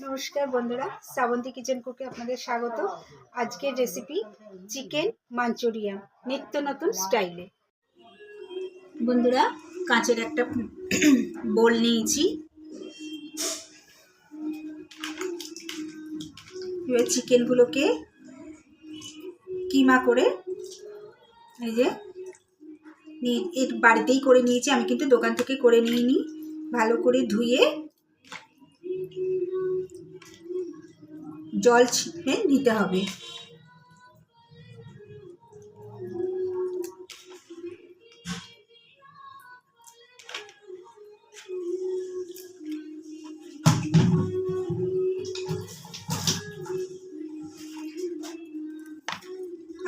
নমস্কার বন্ধুরা, শ্রাবন্তী কিচেন কুকে আপনাদের স্বাগত। আজকের রেসিপি চিকেন মাঞ্চুরিয়ান নিত্য নতুন স্টাইলে বন্ধুরা, কাঁচের একটা বোল নিয়েছি। এবার চিকেনগুলোকে কিমা করে এই যে এর বাড়িতেই করে নিয়েছি, আমি কিন্তু দোকান থেকে করে নিইনি। ভালো করে ধুয়ে জল ছিপে নিতে হবে।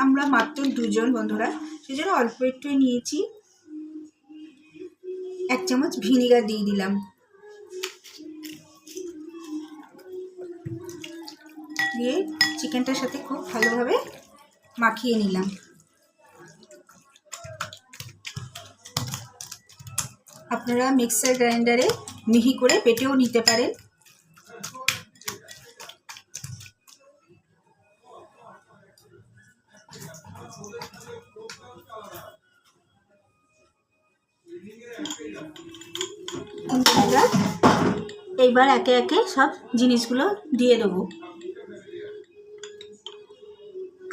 আমরা মাত্র দুজন বন্ধুরা, সেজন্য অল্প একটু নিয়েছি। এক চামচ ভিনিগার দিয়ে দিলাম। দিয়ে চিকেনটার সাথে খুব ভালোভাবে মাখিয়ে নিলাম। আপনারা মিক্সার গ্রাইন্ডারে মিহি করে পেটেও নিতে পারেন। এইবার একে একে সব জিনিসগুলো দিয়ে দেবো।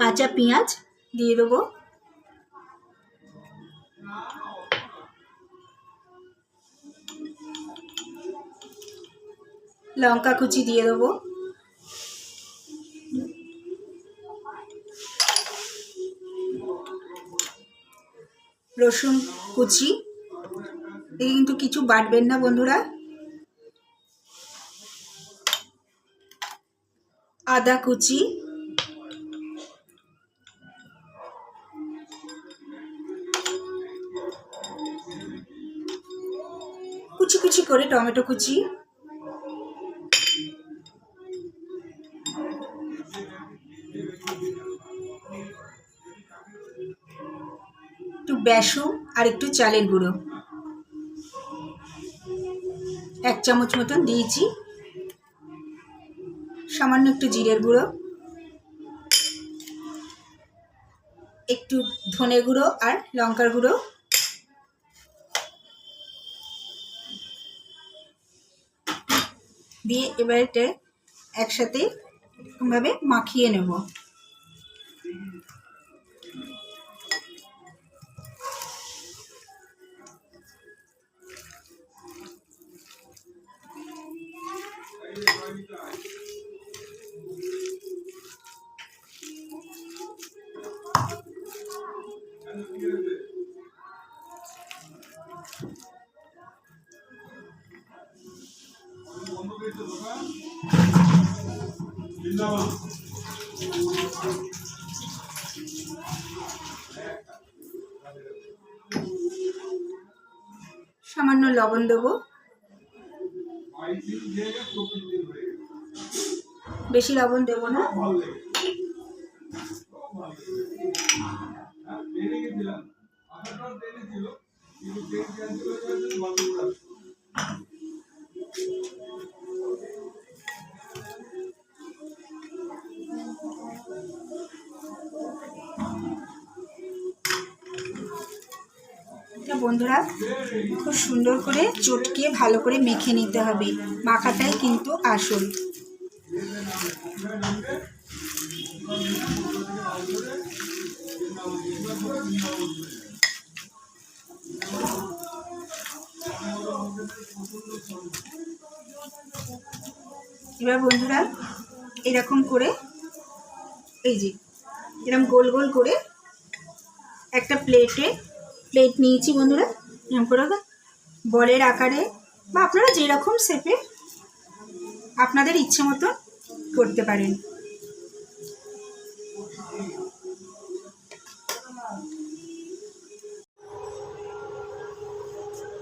কাঁচা পেঁয়াজ দিয়ে দেবো। লঙ্কা কুচি দিয়ে দেবো। রসুন কুচি। এই কিন্তু কিছু বাটবেন না বন্ধুরা। আদা কুচি। কুচি করে টমেটো কুচি। একটু বেসন আর একটু চালের গুঁড়ো। এক চামচ মতন দিয়েছি। সামান্য একটু জিরের গুঁড়ো। একটু ধনে গুঁড়ো আর লঙ্কার গুঁড়ো। দিয়ে এবার এটা একসাথে এরকমভাবে মাখিয়ে নেব। সামান্য লবণ দেবো। বেশি লবণ দেবো না। বন্ধুরা, খুব সুন্দর করে চটকে ভালো করে মেখে নিতে হবে। মাখাটাই কিন্তু আসল। এবার বন্ধুরা, এরকম করে, এই যে, এরকম গোল গোল করে একটা প্লেটে প্লেট নিয়েছি বন্ধুরা। এরকম করে বলের আকারে বা আপনারা যেরকম শেপে আপনাদের ইচ্ছে মতো করতে পারেন।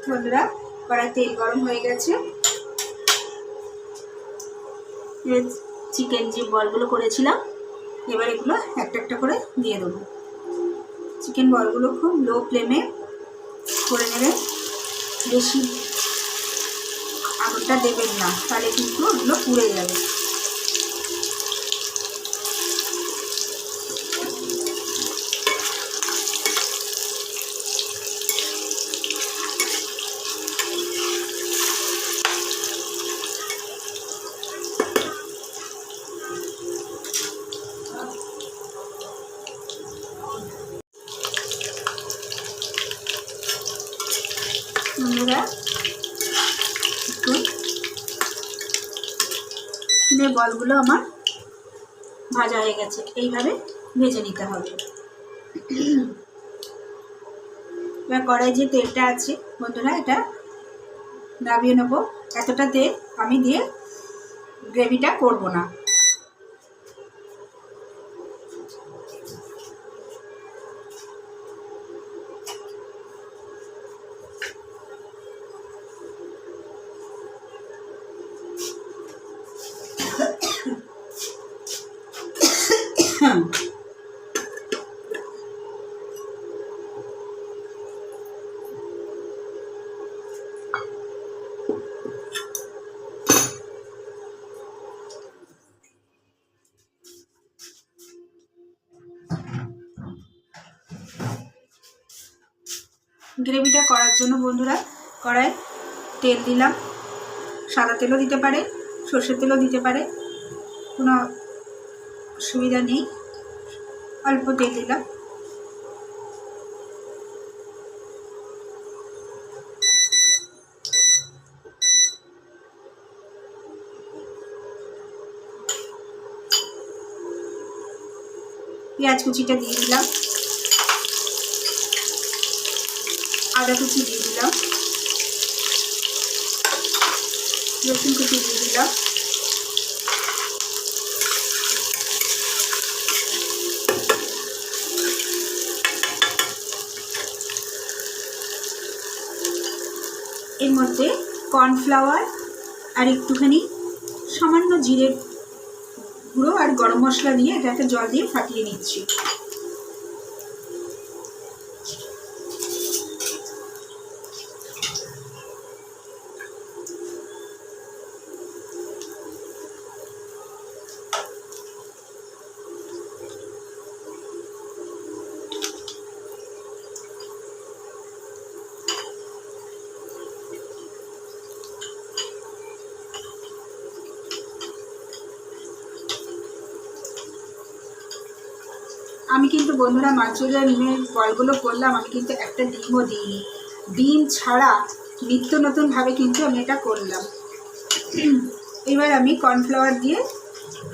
বন্ধুরা কড়াই তেল গরম হয়ে গেছে। চিকেন যে বলগুলো করেছিলাম, এবার এগুলো একটা একটা করে দিয়ে দেবো। চিকেন বলগুলো খুব লো ফ্লেমে করে নেবেন। বেশি আগুনটা দেবেন না, তাহলে কিন্তু ওগুলো পুড়ে যাবে বন্ধুরা একটু চিনের বলগুলো আমার ভাজা হয়ে গেছে। এইভাবে ভেজে নিতে হবে। এবার কড়াই যে তেলটা আছে, বন্ধুরা, এটা দাবিয়ে নেব। এতটা তেল আমি দিয়ে গ্রেভিটা করব না। গ্রেভিটা করার জন্য বন্ধুরা কড়াই তেল দিলাম। সাদা তেলও দিতে পারে, সর্ষের তেলও দিতে পারে, কোনো সুবিধা নেই। অল্প তেল দিলাম। পেঁয়াজ কুচিটা দিয়ে দিলাম। আদা কুচি দিয়ে দিলাম। রসুন কুচি দিয়ে দিলাম। এর মধ্যে কর্নফ্লাওয়ার আর একটুখানি সামান্য জিরের গুঁড়ো আর গরম মশলা দিয়ে এটাকে জল দিয়ে ফাটিয়ে নিচ্ছি। আমি কিন্তু বন্ধুরা মাঞ্চুরিয়ান ডিমের বলগুলো করলাম, আমি কিন্তু একটা ডিমও দিইনি। ডিম ছাড়া নিত্য নতুনভাবে কিন্তু আমি এটা করলাম। এবার আমি কর্নফ্লাওয়ার দিয়ে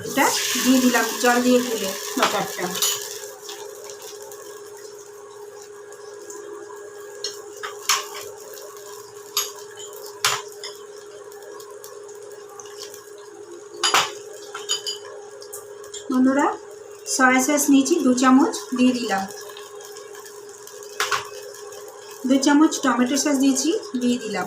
এটা দিয়ে দিলাম, জল দিয়ে গুলে ব্যাপারটা বন্ধুরা সয়া সস নিয়েছি দু চামচ দিয়ে দিলাম। দু চামচ টমেটো সস দিয়েছি দিয়ে দিলাম।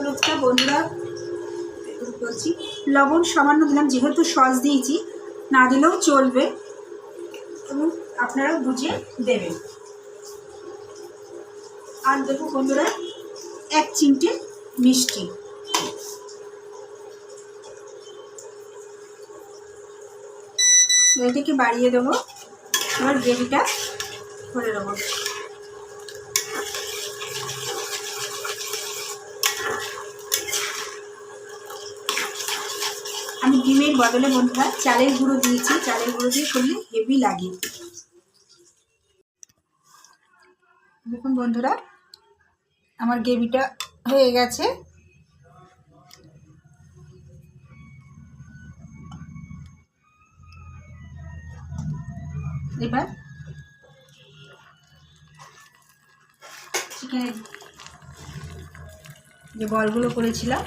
হলুদটা বন্ধুরা বলছি লবণ সামান্য দিলাম, যেহেতু সস দিয়েছি, না দিলেও চলবে এবং আপনারা বুঝে দেবেন। আর দেখো বন্ধুরা, এক চিমটে মিষ্টি। এটাকে বাড়িয়ে দেবো, এবার গ্রেভিটা করে দেবো আমি ডিমের বদলে বন্ধুরা চালের গুঁড়ো দিয়েছি। চালের গুঁড়ো দিয়ে করলে হেভি লাগে। দেখুন বন্ধুরা, আমার গ্রেভিটা হয়ে গেছে। এবার চিকেনের যে বলগুলো করেছিলাম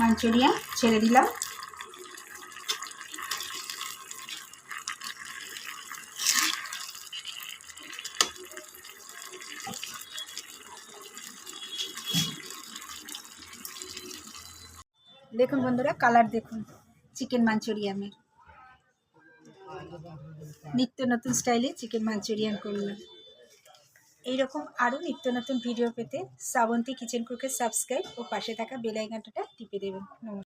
মাঞ্চুরিয়ান ছেড়ে দিলাম। দেখুন বন্ধুরা কালার দেখুন চিকেন মাঞ্চুরিয়ানের। নিত্য নতুন স্টাইলে চিকেন মাঞ্চুরিয়ান করলাম। এইরকম আরও নিত্য নতুন ভিডিও পেতে শ্রাবন্তী কিচেন কুকের সাবস্ক্রাইব ও পাশে থাকা বেল টিপে দেবেন। নমস্কার।